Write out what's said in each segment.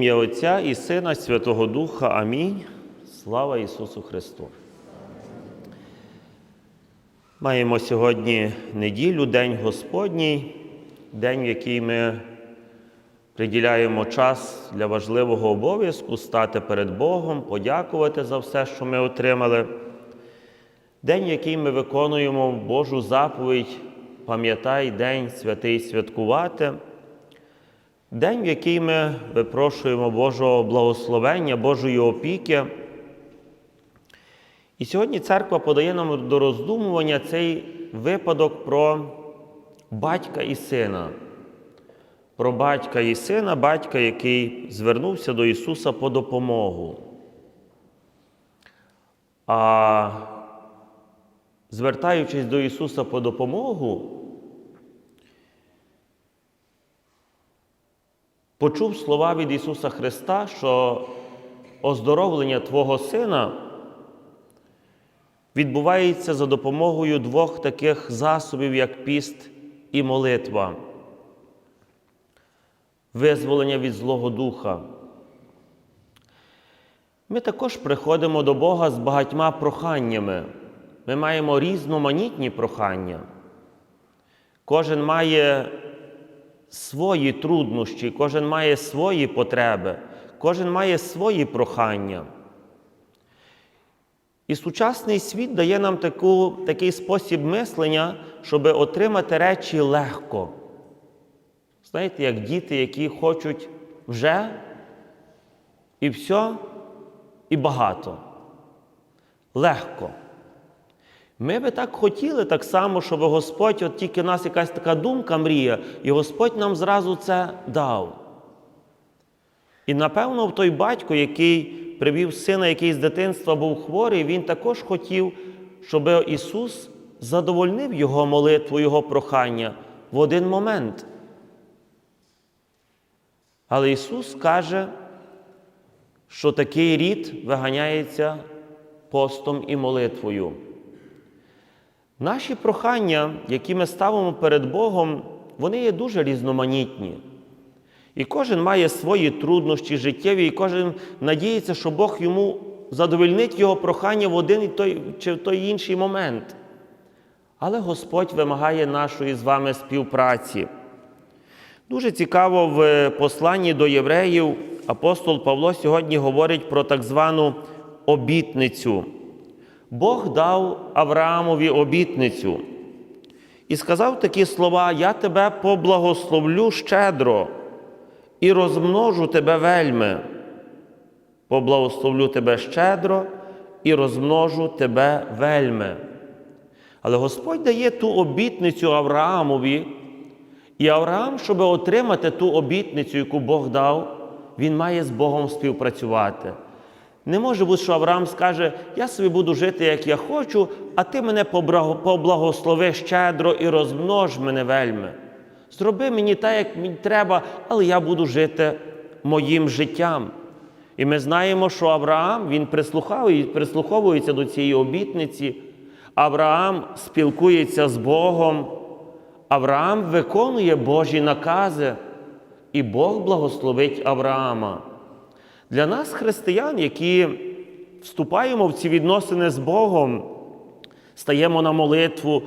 Ім'я Отця і Сина Святого Духа. Амінь. Слава Ісусу Христу. Маємо сьогодні неділю, День Господній, день, в який ми приділяємо час для важливого обов'язку стати перед Богом, подякувати за все, що ми отримали. День, в який ми виконуємо Божу заповідь, пам'ятай день святий святкувати. День, в який ми випрошуємо Божого благословення, Божої опіки. І сьогодні церква подає нам до роздумування цей випадок про батька і сина. Про батька і сина, батька, який звернувся до Ісуса по допомогу. А звертаючись до Ісуса по допомогу, почув слова від Ісуса Христа, що оздоровлення Твого Сина відбувається за допомогою двох таких засобів, як піст і молитва, визволення від Злого Духа. Ми також приходимо до Бога з багатьма проханнями. Ми маємо різноманітні прохання. Кожен має свої труднощі, кожен має свої потреби, кожен має свої прохання. І сучасний світ дає нам таку, такий спосіб мислення, щоб отримати речі легко. Знаєте, як діти, які хочуть вже і все, і багато. Легко. Ми би так хотіли так само, щоб Господь, от тільки нас якась така думка мрія, і Господь нам зразу це дав. І напевно, той батько, який привів сина, який з дитинства був хворий, він також хотів, щоб Ісус задовольнив його молитву, Його прохання в один момент. Але Ісус каже, що такий рід виганяється постом і молитвою. Наші прохання, які ми ставимо перед Богом, вони є дуже різноманітні. І кожен має свої труднощі життєві, і кожен надіється, що Бог йому задовольнить його прохання в один той, чи в той інший момент. Але Господь вимагає нашої з вами співпраці. Дуже цікаво в посланні до євреїв апостол Павло сьогодні говорить про так звану обітницю. Бог дав Авраамові обітницю і сказав такі слова: Я тебе поблагословлю щедро і розмножу тебе вельми. Поблагословлю тебе щедро і розмножу тебе вельми. Але Господь дає ту обітницю Авраамові, і Авраам, щоб отримати ту обітницю, яку Бог дав, він має з Богом співпрацювати. Не може бути, що Авраам скаже, я собі буду жити, як я хочу, а ти мене поблагослови щедро і розмнож мене вельми. Зроби мені так, як мені треба, але я буду жити моїм життям. І ми знаємо, що Авраам він прислуховується до цієї обітниці. Авраам спілкується з Богом, Авраам виконує Божі накази, і Бог благословить Авраама. Для нас, християн, які вступаємо в ці відносини з Богом, стаємо на молитву,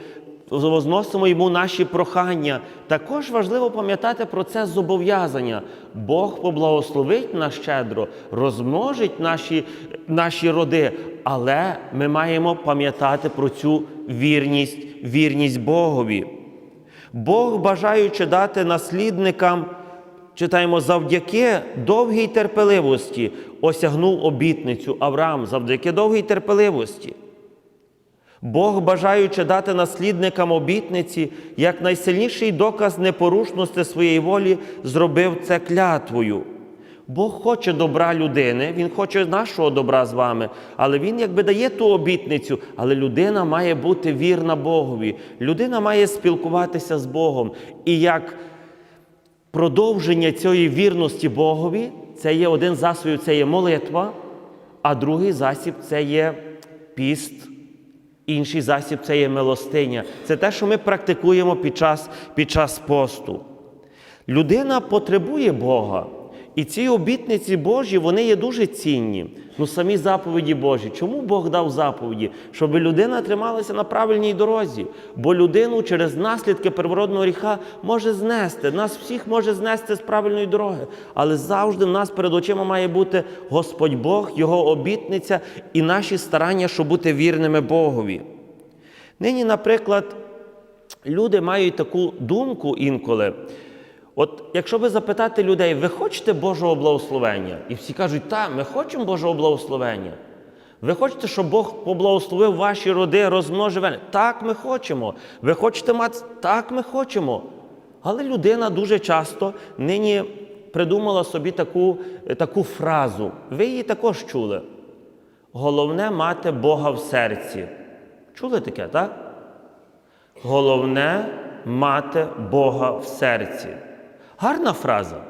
возносимо йому наші прохання, також важливо пам'ятати про це зобов'язання. Бог поблагословить нас щедро, розмножить наші, наші роди, але ми маємо пам'ятати про цю вірність, вірність Богові. Бог, бажаючи дати наслідникам. Читаємо, завдяки довгій терпеливості осягнув обітницю Авраам завдяки довгій терпеливості. Бог, бажаючи дати наслідникам обітниці, як найсильніший доказ непорушності своєї волі, зробив це клятвою. Бог хоче добра людини, Він хоче нашого добра з вами, але Він якби дає ту обітницю, але людина має бути вірна Богові. Людина має спілкуватися з Богом. І як продовження цієї вірності Богові, це є один засіб, це є молитва, а другий засіб це є піст, інший засіб це є милостиня. Це те, що ми практикуємо під час, під час посту. Людина потребує Бога. І ці обітниці Божі, вони є дуже цінні. Ну, самі заповіді Божі. Чому Бог дав заповіді? Щоб людина трималася на правильній дорозі. Бо людину через наслідки первородного гріха може знести. Нас всіх може знести з правильної дороги. Але завжди в нас перед очима має бути Господь Бог, Його обітниця і наші старання, щоб бути вірними Богові. Нині, наприклад, люди мають таку думку інколи. От якщо ви запитати людей, ви хочете Божого благословення? І всі кажуть, так, ми хочемо Божого благословення. Ви хочете, щоб Бог поблагословив ваші роди, розмножив? Так, ми хочемо. Ви хочете мати? Так, ми хочемо. Але людина дуже часто нині придумала собі таку, таку фразу. Ви її також чули. Головне мати Бога в серці. Чули таке, так? Головне мати Бога в серці. Гарна фраза.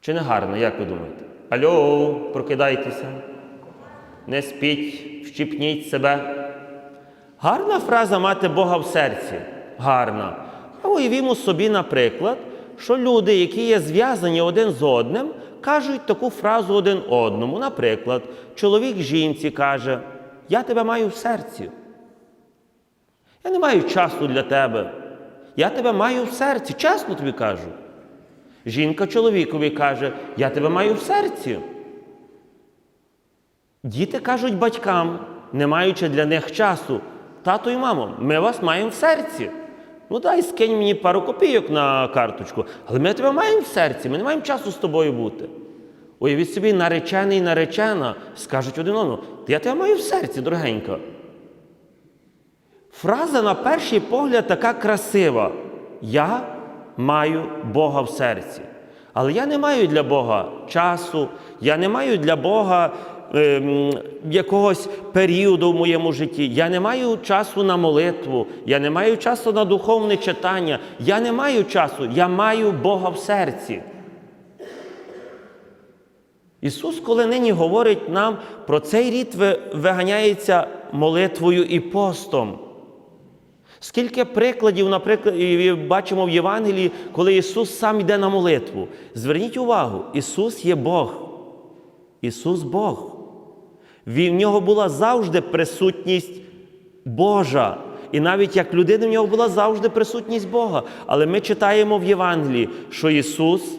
Чи не гарна, як ви думаєте? Алло, прокидайтеся. Не спіть, вщипніть себе. Гарна фраза мати Бога в серці. Гарна. А уявімо собі, наприклад, що люди, які є зв'язані один з одним, кажуть таку фразу один одному. Наприклад, чоловік жінці каже: Я тебе маю в серці. Я не маю часу для тебе. Я тебе маю в серці, чесно тобі кажу. Жінка чоловікові каже, я тебе маю в серці. Діти кажуть батькам, не маючи для них часу, тато і мамо, ми вас маємо в серці. Ну дай скинь мені пару копійок на карточку, але ми тебе маємо в серці, ми не маємо часу з тобою бути. Уявіть собі, наречений і наречена скажуть один одному, я тебе маю в серці, дорогенька. Фраза на перший погляд така красива. Я маю Бога в серці. Але я не маю для Бога часу, я не маю для Бога ем, якогось періоду в моєму житті. Я не маю часу на молитву, я не маю часу на духовне читання. Я не маю часу, я маю Бога в серці. Ісус, коли нині говорить нам про цей рід, виганяється молитвою і постом. Скільки прикладів, наприклад, бачимо в Євангелії, коли Ісус сам йде на молитву. Зверніть увагу, Ісус є Бог. Ісус Бог. В нього була завжди присутність Божа. І навіть як людина в нього була завжди присутність Бога. Але ми читаємо в Євангелії, що Ісус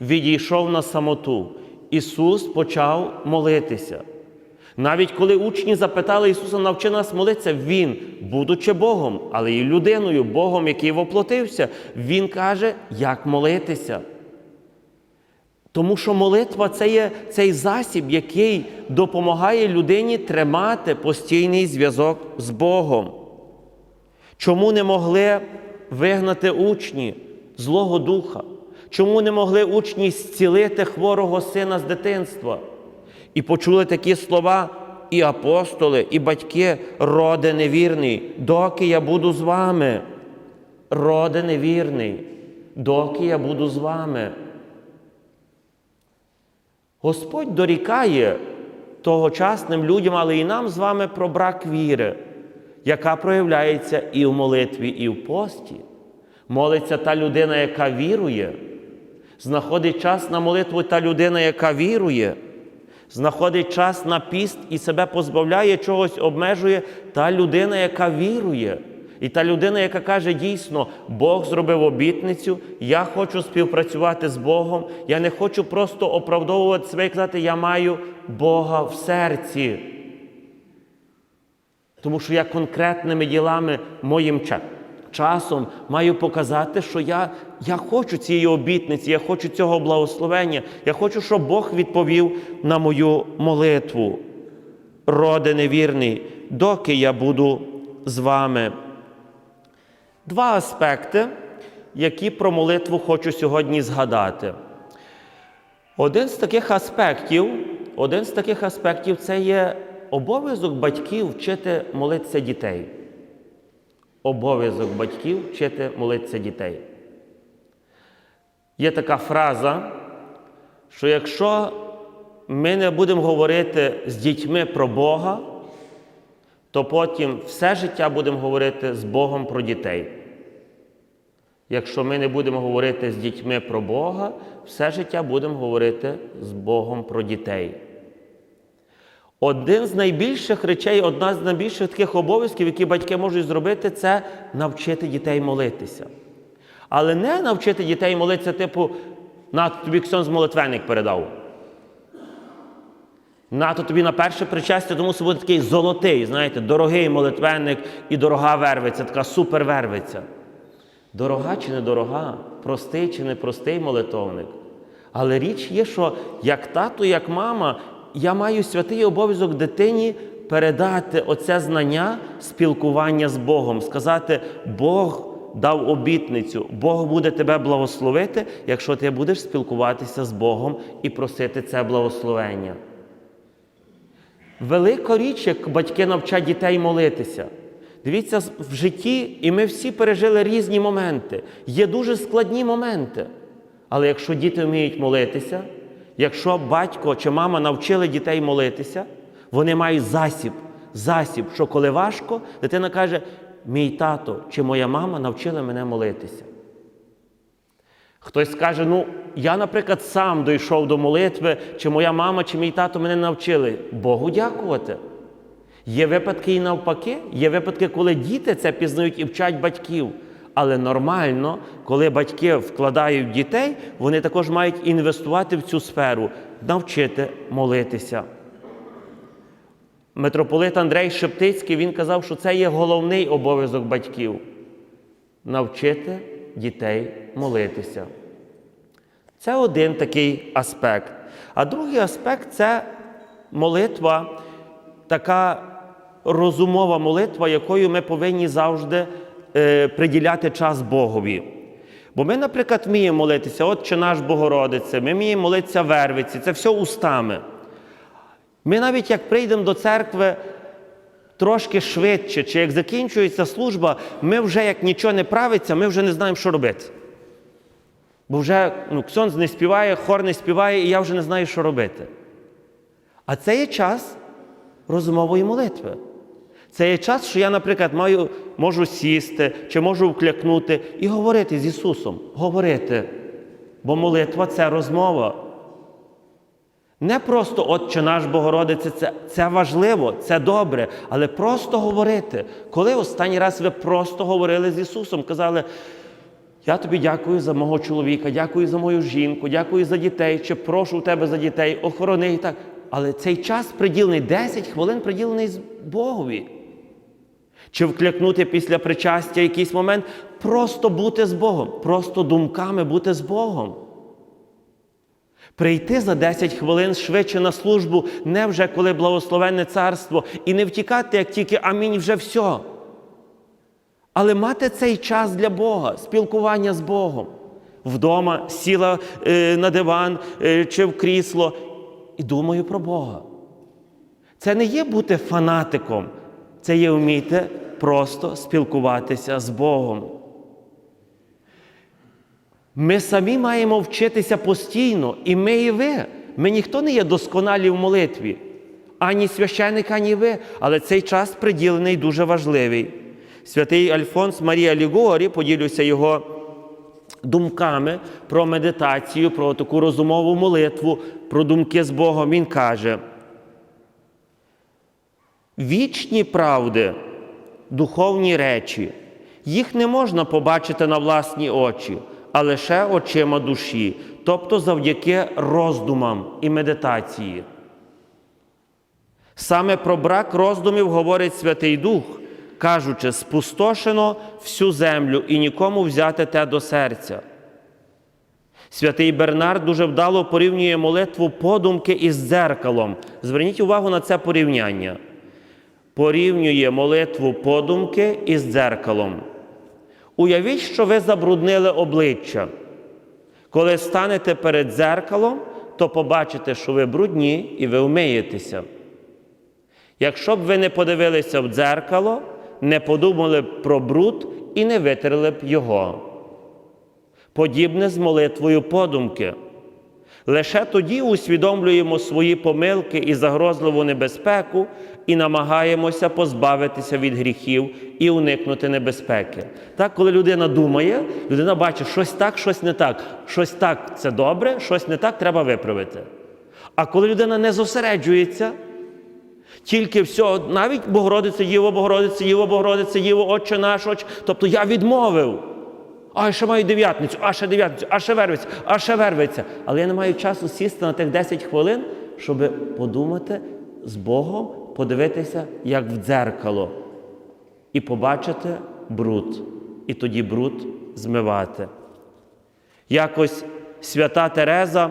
відійшов на самоту. Ісус почав молитися. Навіть коли учні запитали Ісуса, навчи нас молитися, Він, будучи Богом, але і людиною, Богом, який воплотився, Він каже, як молитися. Тому що молитва це є цей засіб, який допомагає людині тримати постійний зв'язок з Богом. Чому не могли вигнати учні Злого Духа? Чому не могли учні зцілити хворого сина з дитинства? І почули такі слова і апостоли, і батьки, роде невірний, доки я буду з вами. Роде невірний, доки я буду з вами. Господь дорікає тогочасним людям, але і нам з вами про брак віри, яка проявляється і в молитві, і в пості. Молиться та людина, яка вірує, знаходить час на молитву та людина, яка вірує, знаходить час на піст і себе позбавляє чогось, обмежує та людина, яка вірує. І та людина, яка каже, дійсно, Бог зробив обітницю, я хочу співпрацювати з Богом, я не хочу просто оправдовувати себе і казати, я маю Бога в серці. Тому що я конкретними ділами моїм ча- часом маю показати, що я, я хочу цієї обітниці, я хочу цього благословення, я хочу, щоб Бог відповів на мою молитву. Роде невірний, доки я буду з вами. Два аспекти, які про молитву хочу сьогодні згадати. Один з таких аспектів, один з таких аспектів це є обов'язок батьків вчити молитися дітей. Обов'язок батьків вчити молитися дітей. Є така фраза, що якщо ми не будемо говорити з дітьми про Бога, то потім все життя будемо говорити з Богом про дітей. Якщо ми не будемо говорити з дітьми про Бога, все життя будемо говорити з Богом про дітей. Один з найбільших речей, одна з найбільших таких обов'язків, які батьки можуть зробити, це навчити дітей молитися. Але не навчити дітей молитися, типу, на тобі ксьон з молитвенник передав. Нато тобі на перше причастя, тому що буде такий золотий, знаєте, дорогий молитвенник і дорога вервиця, така супер вервиця. Дорога чи не дорога, простий чи не простий молитовник. Але річ є, що як тато, як мама, я маю святий обов'язок дитині передати оце знання спілкування з Богом, сказати, Бог дав обітницю, Бог буде тебе благословити, якщо ти будеш спілкуватися з Богом і просити це благословення. Велика річ, як батьки навчать дітей молитися. Дивіться, в житті, і ми всі пережили різні моменти. Є дуже складні моменти. Але якщо діти вміють молитися, якщо батько чи мама навчили дітей молитися, вони мають засіб, засіб, що коли важко, дитина каже: мій тато чи моя мама навчили мене молитися. Хтось скаже, ну, я, наприклад, сам дійшов до молитви, чи моя мама, чи мій тато мене навчили. Богу дякувати. Є випадки і навпаки, є випадки, коли діти це пізнають і вчать батьків. Але нормально, коли батьки вкладають дітей, вони також мають інвестувати в цю сферу, навчити молитися. Митрополит Андрей Шептицький він казав, що це є головний обов'язок батьків навчити дітей молитися. Це один такий аспект. А другий аспект це молитва, така розумова молитва, якою ми повинні завжди е, приділяти час Богові. Бо ми, наприклад, вміємо молитися, Отче наш Богородице, ми вміємо молитися вервиці, це все устами. Ми навіть як прийдемо до церкви трошки швидше, чи як закінчується служба, ми вже як нічого не правиться, ми вже не знаємо, що робити. Бо вже ну, ксьонз не співає, хор не співає, і я вже не знаю, що робити. А це є час розумової молитви. Це є час, що я, наприклад, маю, можу сісти чи можу вклякнути і говорити з Ісусом. Говорити. Бо молитва це розмова. Не просто Отче наш Богородице, це, це важливо, це добре, але просто говорити. Коли останній раз ви просто говорили з Ісусом, казали, я тобі дякую за мого чоловіка, дякую за мою жінку, дякую за дітей, чи прошу в тебе за дітей, охорони і так. Але цей час приділений, 10 хвилин приділений Богові. Чи вклякнути після причастя якийсь момент, просто бути з Богом, просто думками бути з Богом. Прийти за 10 хвилин швидше на службу, не вже коли благословенне царство, і не втікати, як тільки амінь, вже все. Але мати цей час для Бога, спілкування з Богом. Вдома сіла е, на диван е, чи в крісло і думаю про Бога. Це не є бути фанатиком, це є вміти просто спілкуватися з Богом. Ми самі маємо вчитися постійно, і ми, і ви. Ми ніхто не є досконалі в молитві. Ані священик, ані ви. Але цей час приділений дуже важливий. Святий Альфонс Марія Лігорі, поділюся його думками про медитацію, про таку розумову молитву, про думки з Богом. Він каже: вічні правди, духовні речі, їх не можна побачити на власні очі, а лише очима душі, тобто завдяки роздумам і медитації. Саме про брак роздумів говорить Святий Дух, кажучи, спустошено всю землю і нікому взяти те до серця. Святий Бернард дуже вдало порівнює молитву подумки із дзеркалом. Зверніть увагу на це порівняння. Порівнює молитву подумки із дзеркалом. Уявіть, що ви забруднили обличчя. Коли станете перед дзеркалом, то побачите, що ви брудні і ви вмиєтеся. Якщо б ви не подивилися в дзеркало, не подумали б про бруд і не витерли б його. Подібне з молитвою подумки. Лише тоді усвідомлюємо свої помилки і загрозливу небезпеку і намагаємося позбавитися від гріхів і уникнути небезпеки. Так, коли людина думає, людина бачить, щось так, щось не так. Щось так це добре, щось не так треба виправити. А коли людина не зосереджується, тільки все, навіть Богородиця, Єво, Богородиця, Єво, Богородиця, Єво, Отче наш, Отче, тобто я відмовив. А ще маю дев'ятницю, а ще дев'ятницю, а ще вервиця, а ще вервиця. Але я не маю часу сісти на тих 10 хвилин, щоб подумати з Богом, подивитися, як в дзеркало, і побачити бруд, і тоді бруд змивати. Якось свята Тереза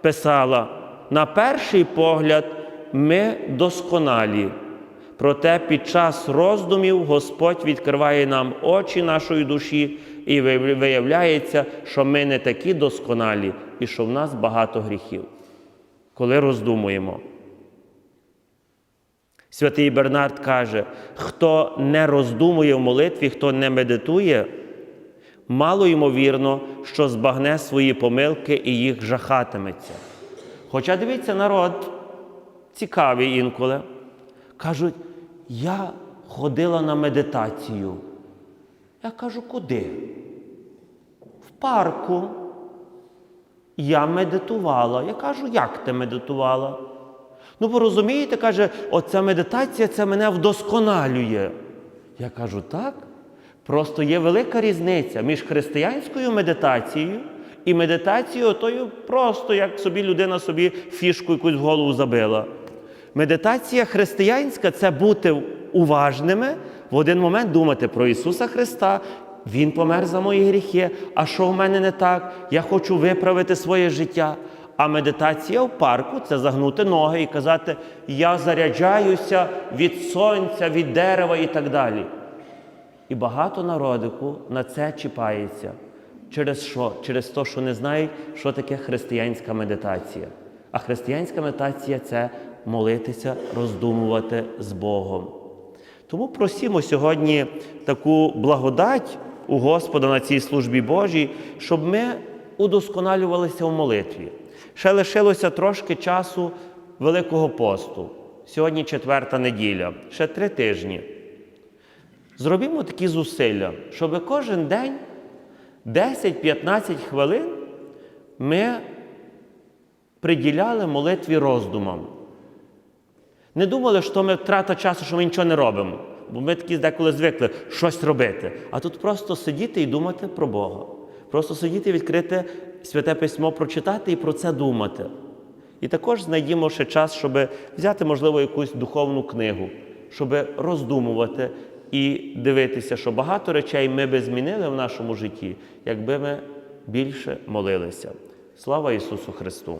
писала: на перший погляд ми досконалі. Проте під час роздумів Господь відкриває нам очі нашої душі і виявляється, що ми не такі досконалі і що в нас багато гріхів. Коли роздумуємо. Святий Бернард каже: хто не роздумує в молитві, хто не медитує, мало ймовірно, що збагне свої помилки і їх жахатиметься. Хоча дивіться, народ цікавий інколи. Кажуть, я ходила на медитацію. Я кажу, куди? В парку. Я медитувала. Я кажу, як ти медитувала? Ну, ви розумієте, каже, оця медитація це мене вдосконалює. Я кажу, так. Просто є велика різниця між християнською медитацією і медитацією, тою просто як собі людина собі фішку якусь в голову забила. Медитація християнська це бути уважними, в один момент думати про Ісуса Христа. Він помер за мої гріхи. А що в мене не так? Я хочу виправити своє життя. А медитація в парку це загнути ноги і казати: Я заряджаюся від сонця, від дерева і так далі. І багато народику на це чіпається. Через що? Через те, що не знають, що таке християнська медитація. А християнська медитація це молитися, роздумувати з Богом. Тому просімо сьогодні таку благодать у Господа на цій службі Божій, щоб ми удосконалювалися в молитві. Ще лишилося трошки часу Великого посту. Сьогодні четверта неділя, ще три тижні. Зробімо такі зусилля, щоб кожен день 10-15 хвилин ми приділяли молитві роздумам. Не думали, що ми втрата часу, що ми нічого не робимо. Бо ми такі деколи звикли щось робити. А тут просто сидіти і думати про Бога. Просто сидіти, відкрити святе письмо, прочитати і про це думати. І також знайдімо ще час, щоб взяти, можливо, якусь духовну книгу, щоб роздумувати і дивитися, що багато речей ми би змінили в нашому житті, якби ми більше молилися. Слава Ісусу Христу!